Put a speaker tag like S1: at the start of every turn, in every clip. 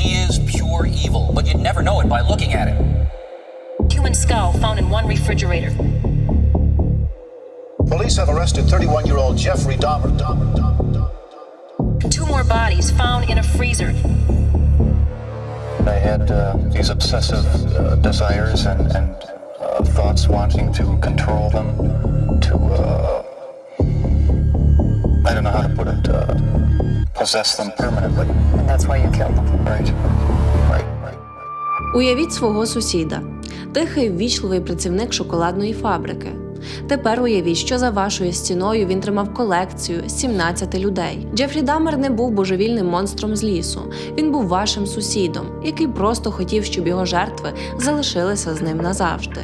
S1: He is pure evil, but you'd never know it by looking at him.
S2: Human skull found in one refrigerator.
S3: Police have arrested 31 year old Jeffrey Dahmer. Dahmer, Dahmer, Dahmer.
S2: Two more bodies found in a freezer.
S4: I had uh, these obsessive uh, desires and, and uh, thoughts wanting to control them, to, uh, I don't know how to put it, uh, possess them permanently.
S5: And that's why you killed them.
S4: Right, right.
S6: Уявіть свого сусіда, тихий ввічливий працівник шоколадної фабрики. Тепер уявіть, що за вашою стіною він тримав колекцію 17 людей. Джефрі Дамер не був божевільним монстром з лісу. Він був вашим сусідом, який просто хотів, щоб його жертви залишилися з ним назавжди.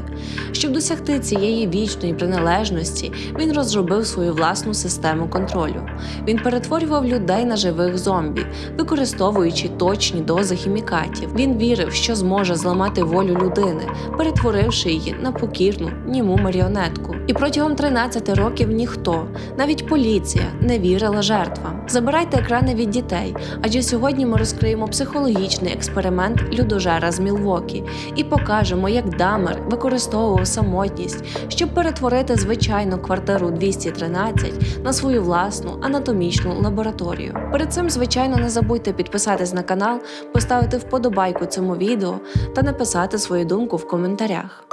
S6: Щоб досягти цієї вічної приналежності, він розробив свою власну систему контролю. Він перетворював людей на живих зомбі, використовуючи точні дози хімікатів. Він вірив, що зможе зламати волю людини, перетворивши її на покірну німу маріонетку. І протягом 13 років ніхто, навіть поліція, не вірила жертвам. Забирайте екрани від дітей, адже сьогодні ми розкриємо психологічний експеримент людожера з Мілвокі і покажемо, як Дамер використовував самотність, щоб перетворити звичайну квартиру 213 на свою власну анатомічну лабораторію. Перед цим, звичайно, не забудьте підписатись на канал, поставити вподобайку цьому відео та написати свою думку в коментарях.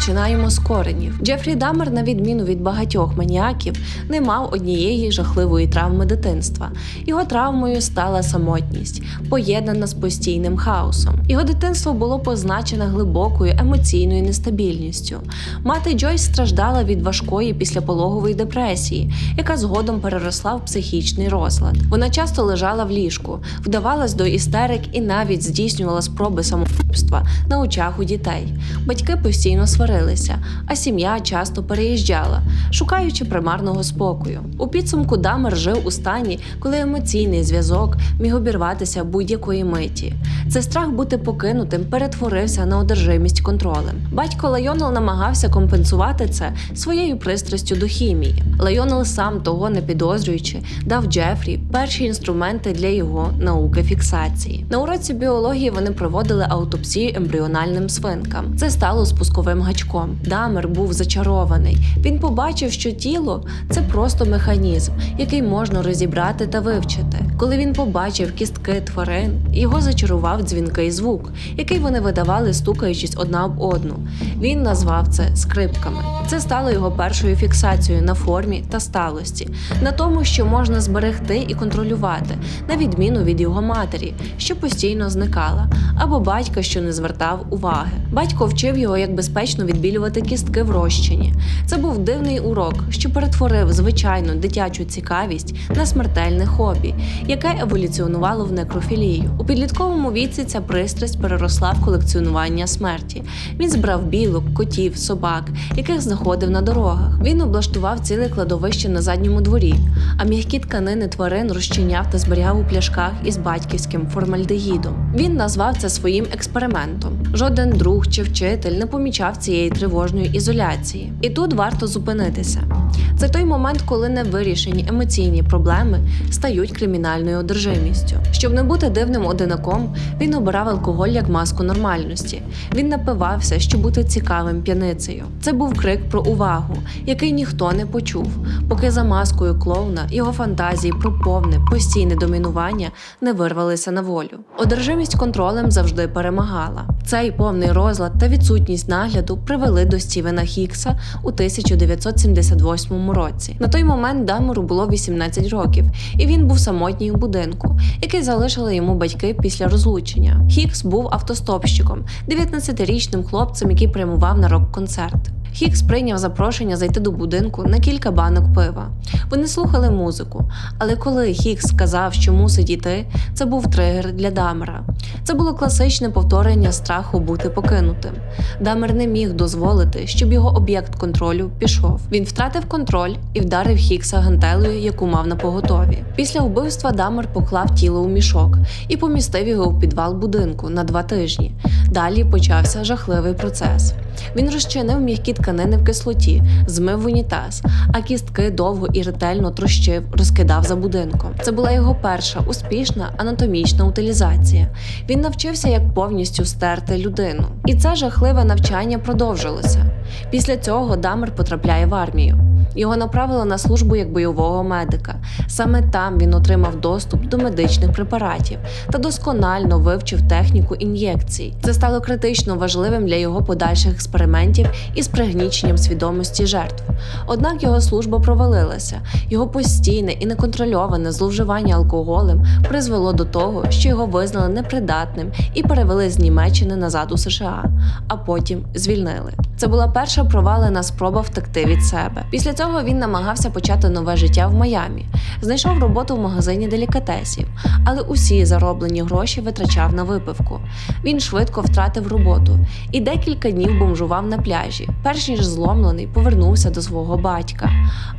S6: Починаємо з коренів. Джефрі Дамер, на відміну від багатьох маніаків, не мав однієї жахливої травми дитинства. Його травмою стала самотність, поєднана з постійним хаосом. Його дитинство було позначене глибокою емоційною нестабільністю. Мати Джойс страждала від важкої післяпологової депресії, яка згодом переросла в психічний розлад. Вона часто лежала в ліжку, вдавалась до істерик і навіть здійснювала спроби самогубства на очах у дітей. Батьки постійно сварилися, а сім'я часто переїжджала, шукаючи примарного спокою. У підсумку Дамер жив у стані, коли емоційний зв'язок міг обірватися будь-якої миті. Цей страх бути покинутим перетворився на одержимість контролем. Батько Лайонел намагався компенсувати це своєю пристрастю до хімії. Лайонел сам того не підозрюючи, дав Джефрі перші інструменти для його науки фіксації. На уроці біології вони проводили аутопсію ембріональним свинкам. Це стало спусковим гачком. Дамер був зачарований. Він побачив, що тіло це просто механізм, який можна розібрати та вивчити. Коли він побачив кістки тварин, його зачарував дзвінкий звук, який вони видавали, стукаючись одна об одну. Він назвав це скрипками. Це стало його першою фіксацією на формі та сталості, на тому, що можна зберегти і контролювати, на відміну від його матері, що постійно зникала, або батька, що не звертав уваги. Батько вчив його, як безпечно відбілювати кістки в розчині. Це був дивний урок, що перетворив звичайну дитячу цікавість на смертельне хобі, яке еволюціонувало в некрофілію. У підлітковому віці ця пристрасть переросла в колекціонування смерті. Він збрав білок, котів, собак, яких знаходив на дорогах. Він облаштував ціле кладовище на задньому дворі, а м'які тканини тварин розчиняв та зберігав у пляшках із батьківським формальдегідом. Він назвав це своїм експериментом. Жоден друг чи вчитель не помічав цієї тривожної ізоляції. І тут варто зупинитися. Це той момент, коли невирішені емоційні проблеми стають кримінальною одержимістю. Щоб не бути дивним одинаком, він обирав алкоголь як маску нормальності. Він напивався, щоб бути цікавим п'яницею. Це був крик про увагу, який ніхто не почув, поки за маскою клоуна його фантазії про повне постійне домінування не вирвалися на волю. Одержимість контролем завжди перемагала. Цей повний розлад та відсутність нагляду привели до Стівена Хікса у 1978 році. На той момент Дамеру було 18 років, і він був самотній у будинку, який залишили йому батьки після розлучення. Хікс був автостопщиком, 19-річним хлопцем, який прямував на рок-концерт. Хікс прийняв запрошення зайти до будинку на кілька банок пива. Вони слухали музику, але коли Хікс сказав, що мусить іти, це був тригер для Дамера. Це було класичне повторення страху бути покинутим. Дамер не міг дозволити, щоб його об'єкт контролю пішов. Він втратив контроль і вдарив Хікса гантелею, яку мав на поготові. Після вбивства Дамер поклав тіло у мішок і помістив його у підвал будинку на два тижні. Далі почався жахливий процес. Він розчинив м'які тканини в кислоті, змив унітаз, а кістки довго і ретельно трощив, розкидав за будинком. Це була його перша успішна анатомічна утилізація. Він навчився, як повністю стерти людину. І це жахливе навчання продовжилося. Після цього Дамер потрапляє в армію. Його направили на службу як бойового медика. Саме там він отримав доступ до медичних препаратів та досконально вивчив техніку ін'єкцій. Це стало критично важливим для його подальших експериментів із пригніченням свідомості жертв. Однак його служба провалилася. Його постійне і неконтрольоване зловживання алкоголем призвело до того, що його визнали непридатним і перевели з Німеччини назад у США, а потім звільнили. Це була перша провалена спроба втекти від себе. Після цього він намагався почати нове життя в Майамі. Знайшов роботу в магазині делікатесів, але усі зароблені гроші витрачав на випивку. Він швидко втратив роботу і декілька днів бомжував на пляжі, перш ніж зломлений повернувся до свого батька,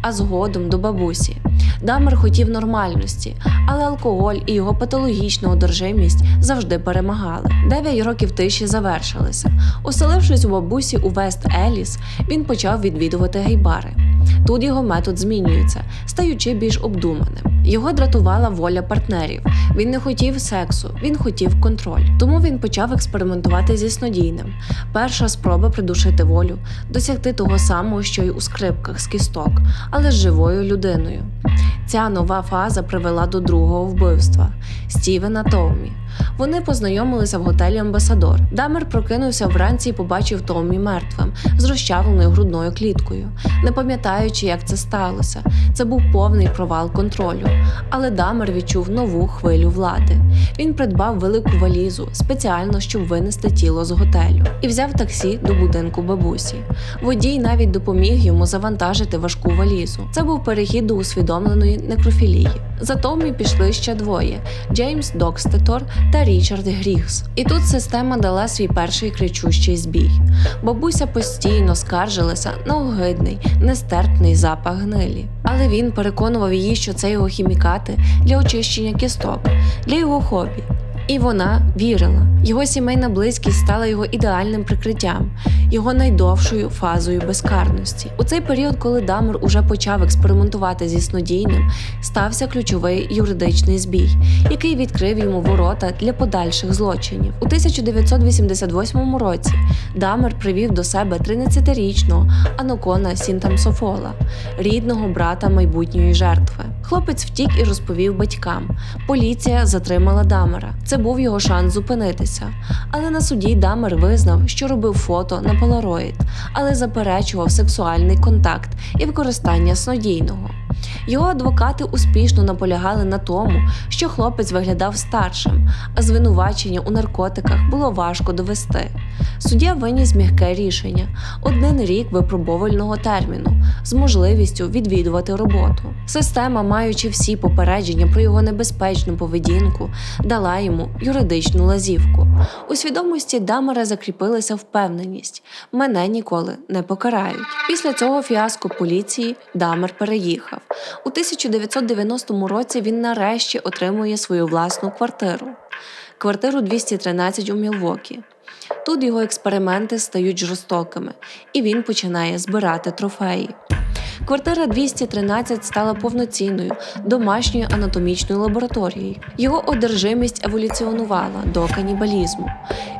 S6: а згодом до бабусі. Дамер хотів нормальності, але алкоголь і його патологічна одержимість завжди перемагали. Дев'ять років тиші завершилися. Оселившись у бабусі у Вест Еліс, він почав відвідувати гейбари. Тут його метод змінюється, стаючи більш обдуманим. Його дратувала воля партнерів. Він не хотів сексу, він хотів контроль. Тому він почав експериментувати зі снодійним. Перша спроба придушити волю, досягти того самого, що й у скрипках з кісток, але з живою людиною. Ця нова фаза привела до другого вбивства Стівена Тоумі. Вони познайомилися в готелі Амбасадор. Дамер прокинувся вранці і побачив Томмі мертвим з розчавленою грудною кліткою, не пам'ятаючи, як це сталося. Це був повний провал контролю. Але Дамер відчув нову хвилю влади. Він придбав велику валізу спеціально, щоб винести тіло з готелю, і взяв таксі до будинку бабусі. Водій навіть допоміг йому завантажити важку валізу. Це був перехід до усвідомленої некрофілії. За Томмі пішли ще двоє: Джеймс Докстетор та Річард Грігс. І тут система дала свій перший кричущий збій. Бабуся постійно скаржилася на огидний, нестерпний запах гнилі. Але він переконував її, що це його хімікати для очищення кісток, для його хобі. І вона вірила. Його сімейна близькість стала його ідеальним прикриттям, його найдовшою фазою безкарності. У цей період, коли Дамер уже почав експериментувати зі снодійним, стався ключовий юридичний збій, який відкрив йому ворота для подальших злочинів. У 1988 році Дамер привів до себе 13-річного Анокона Сінтамсофола, рідного брата майбутньої жертви. Хлопець втік і розповів батькам. Поліція затримала Дамера. Це був його шанс зупинитися. Але на суді Дамер визнав, що робив фото на полароїд, але заперечував сексуальний контакт і використання снодійного. Його адвокати успішно наполягали на тому, що хлопець виглядав старшим, а звинувачення у наркотиках було важко довести. Суддя виніс м'яке рішення один рік випробовального терміну з можливістю відвідувати роботу. Система, маючи всі попередження про його небезпечну поведінку, дала йому юридичну лазівку. У свідомості Дамера закріпилася впевненість: мене ніколи не покарають. Після цього фіаско поліції Дамер переїхав. У 1990 році він нарешті отримує свою власну квартиру. Квартиру 213 у Мілвокі. Тут його експерименти стають жорстокими, і він починає збирати трофеї. Квартира 213 стала повноцінною домашньою анатомічною лабораторією. Його одержимість еволюціонувала до канібалізму.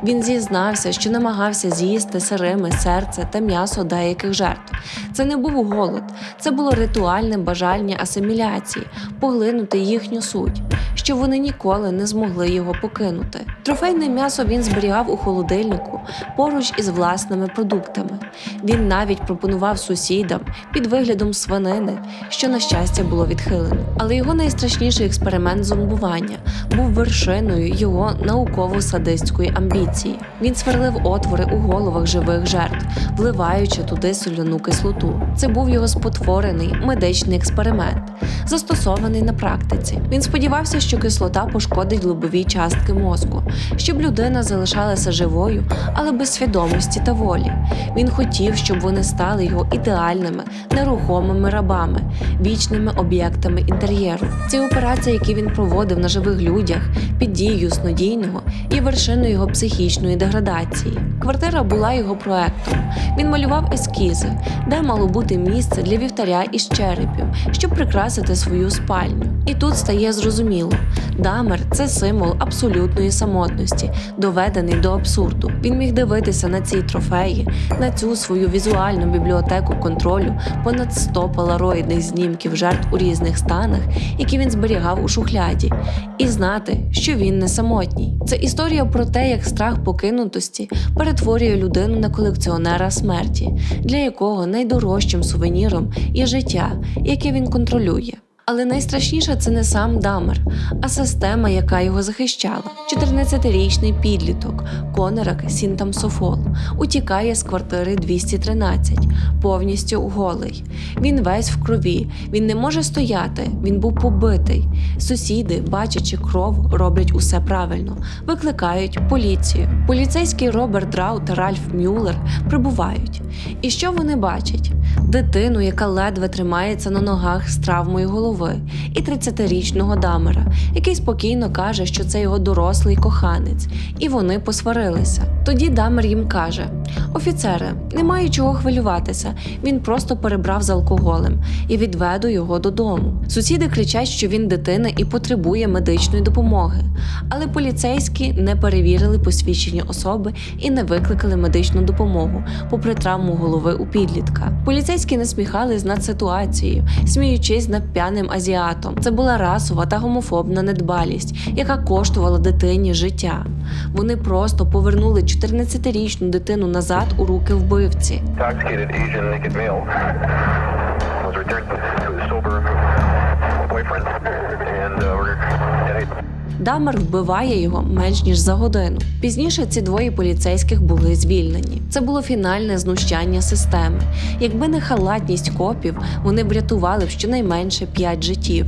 S6: Він зізнався, що намагався з'їсти сирими серце та м'ясо деяких жертв. Це не був голод, це було ритуальне бажання асиміляції, поглинути їхню суть, що вони ніколи не змогли його покинути. Трофейне м'ясо він зберігав у холодильнику поруч із власними продуктами. Він навіть пропонував сусідам під виглядом свинини, що на щастя було відхилено. Але його найстрашніший експеримент зомбування був вершиною його науково-садистської амбіції. Він сверлив отвори у головах живих жертв, вливаючи туди соляну кислоту. Це був його спотворений медичний експеримент, застосований на практиці. Він сподівався, що що кислота пошкодить лобові частки мозку, щоб людина залишалася живою, але без свідомості та волі. Він хотів, щоб вони стали його ідеальними, нерухомими рабами, вічними об'єктами інтер'єру. Ці операції, які він проводив на живих людях під дією снодійного, є вершиною його психічної деградації. Квартира була його проектом. Він малював ескізи, де мало бути місце для вівтаря із черепів, щоб прикрасити свою спальню. І тут стає зрозуміло: Дамер це символ абсолютної самотності, доведений до абсурду. Він міг дивитися на ці трофеї, на цю свою візуальну бібліотеку контролю, понад 100 полароїдних знімків жертв у різних станах, які він зберігав у шухляді, і знати, що він не самотній. Це історія про те, як страх покинутості перетворює людину на колекціонера смерті, для якого найдорожчим сувеніром є життя, яке він контролює. Але найстрашніше це не сам Дамер, а система, яка його захищала. 14-річний підліток Конерак Сінтам Софол утікає з квартири 213, повністю голий. Він весь в крові, він не може стояти, він був побитий. Сусіди, бачачи кров, роблять усе правильно, викликають поліцію. Поліцейський Роберт Драу та Ральф Мюллер прибувають. І що вони бачать? Дитину, яка ледве тримається на ногах з травмою голови, і 30-річного дамера, який спокійно каже, що це його дорослий коханець, і вони посварилися. Тоді дамер їм каже: Офіцери, немає чого хвилюватися. Він просто перебрав з алкоголем і відведу його додому. Сусіди кричать, що він дитина і потребує медичної допомоги. Але поліцейські не перевірили посвідчення особи і не викликали медичну допомогу, попри травму голови у підлітка. Поліцейські насміхались над ситуацією, сміючись над п'яним азіатом. Це була расова та гомофобна недбалість, яка коштувала дитині життя. Вони просто повернули 14-річну дитину назад у руки вбивці. Дамер вбиває його менш ніж за годину. Пізніше ці двоє поліцейських були звільнені. Це було фінальне знущання системи. Якби не халатність копів, вони б б щонайменше п'ять життів.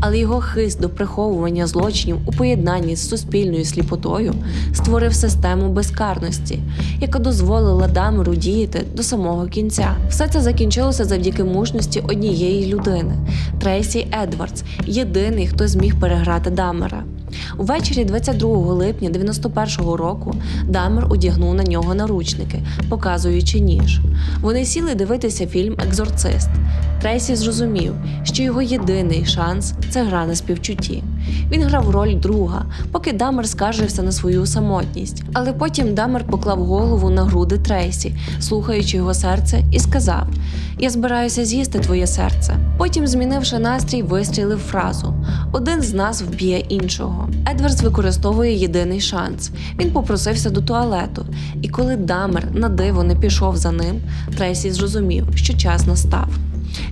S6: Але його хист до приховування злочинів у поєднанні з суспільною сліпотою створив систему безкарності, яка дозволила Дамеру діяти до самого кінця. Все це закінчилося завдяки мужності однієї людини Трейсі Едвардс, єдиний, хто зміг переграти Дамера. Увечері 22 липня 91-го року Дамер одягнув на нього наручники, показуючи ніж. Вони сіли дивитися фільм Екзорцист. Трейсі зрозумів, що його єдиний шанс це гра на співчутті. Він грав роль друга, поки Дамер скаржився на свою самотність. Але потім Дамер поклав голову на груди Трейсі, слухаючи його серце, і сказав: Я збираюся з'їсти твоє серце. Потім, змінивши настрій, вистрілив фразу: Один з нас вб'є іншого. Едвардс використовує єдиний шанс. Він попросився до туалету, і коли Дамер на диво не пішов за ним, Трейсі зрозумів, що час настав.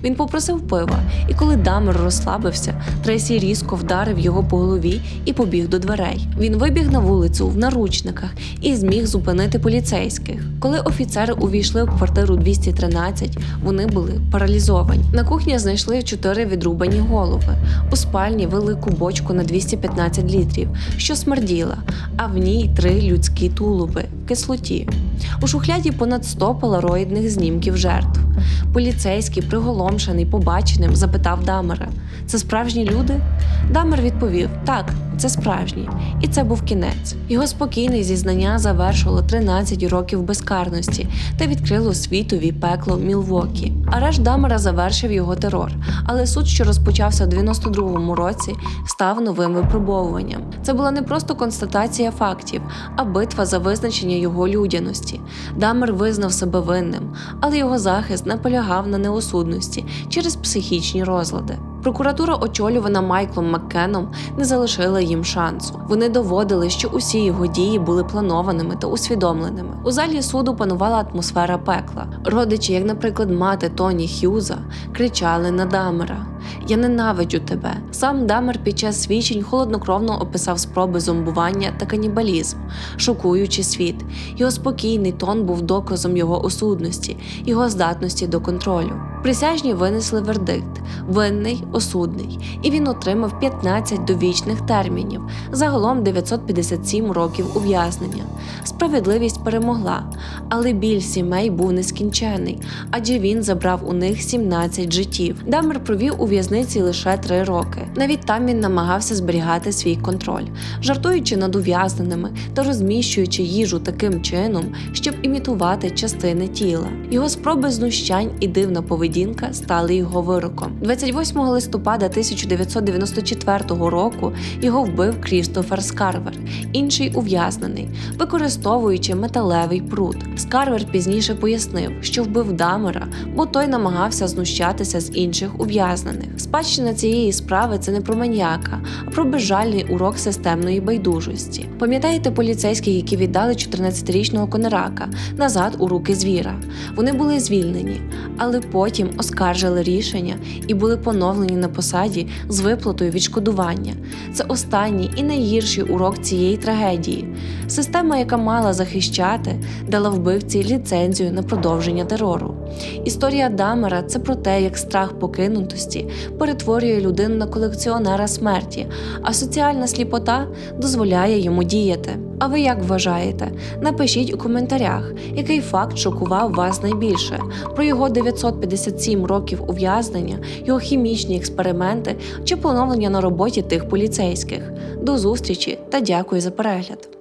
S6: Він попросив пива, і коли Дамер розслабився, Трейсі різко вдарив його по голові і побіг до дверей. Він вибіг на вулицю в наручниках і зміг зупинити поліцейських. Коли офіцери увійшли в квартиру 213, вони були паралізовані. На кухні знайшли чотири відрубані голови. У спальні велику бочку на 215 літрів, що смерділа, а в ній три людські тулуби в кислоті. У шухляді понад 100 полароїдних знімків жертв. Поліцейський, приголомшений побаченим, запитав Дамера: Це справжні люди? Дамер відповів: Так, це справжні. І це був кінець. Його спокійне зізнання завершило 13 років безкарності та відкрило світові пекло Мілвокі. Арешт Дамера завершив його терор, але суд, що розпочався у 92-му році, став новим випробовуванням. Це була не просто констатація фактів, а битва за визначення його людяності. Дамер визнав себе винним, але його захист наполягав на неосудності через психічні розлади. Прокуратура, очолювана Майклом Маккеном, не залишила їм шансу. Вони доводили, що усі його дії були планованими та усвідомленими. У залі суду панувала атмосфера пекла. Родичі, як, наприклад, мати Тоні Х'юза, кричали на Дамера: Я ненавиджу тебе. Сам Дамер під час свідчень холоднокровно описав спроби зомбування та канібалізм, шокуючи світ. Його спокійний тон був доказом його осудності, його здатності до контролю. Присяжні винесли вердикт винний, осудний, і він отримав 15 довічних термінів, загалом 957 років ув'язнення. Справедливість перемогла, але біль сімей був нескінчений, адже він забрав у них 17 життів. Дамер провів у в'язниці лише 3 роки. Навіть там він намагався зберігати свій контроль, жартуючи над ув'язненими та розміщуючи їжу таким чином, щоб імітувати частини тіла. Його спроби знущань і дивна поведінка стали його вироком. 28 листопада 1994 року його вбив Крістофер Скарвер, інший ув'язнений, використовуючи металевий прут. Скарвер пізніше пояснив, що вбив Дамера, бо той намагався знущатися з інших ув'язнених. Спадщина цієї справи це не про маніяка, а про безжальний урок системної байдужості. Пам'ятаєте поліцейських, які віддали 14-річного конерака назад у руки звіра? Вони були звільнені, але потім оскаржили рішення і були поновлені на посаді з виплатою відшкодування. Це останній і найгірший урок цієї трагедії. Система, яка мала захищати, дала вбивці ліцензію на продовження терору. Історія Дамера це про те, як страх покинутості перетворює людину на колекціонера смерті, а соціальна сліпота дозволяє йому діяти. А ви як вважаєте? Напишіть у коментарях, який факт шокував вас найбільше про його 957 років ув'язнення, його хімічні експерименти чи поновлення на роботі тих поліцейських. До зустрічі та дякую за перегляд.